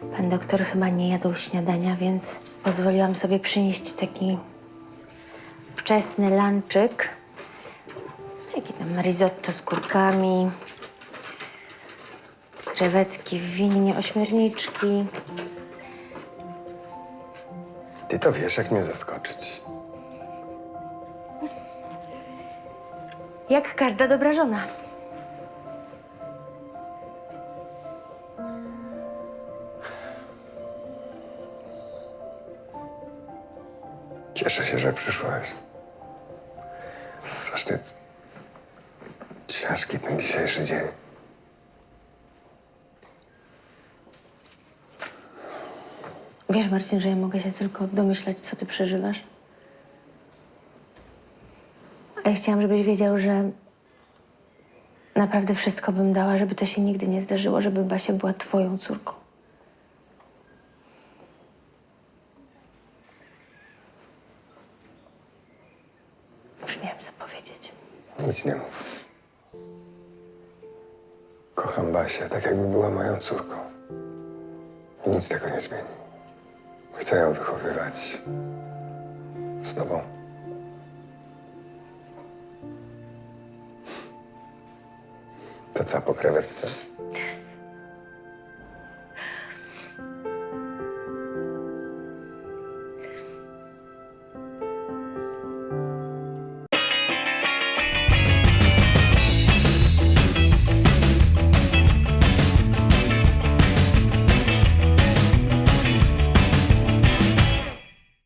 Pan doktor chyba nie jadł śniadania, więc pozwoliłam sobie przynieść taki wczesny lunczyk. Jakie tam risotto z kurkami, krewetki w winie, ośmiorniczki. Ty to wiesz, jak mnie zaskoczyć. Jak każda dobra żona. Cieszę się, że przyszłaś. Strasznie ciężki ten dzisiejszy dzień. Wiesz, Marcin, że ja mogę się tylko domyślać, co ty przeżywasz? A ja chciałam, żebyś wiedział, że naprawdę wszystko bym dała, żeby to się nigdy nie zdarzyło, żeby Basia była twoją córką. Już nie wiem, co powiedzieć. Nic nie mów. Kocham Basię, tak jakby była moją córką. I nic tego nie zmieni. Chcę ją wychowywać z tobą. To co po krewetce?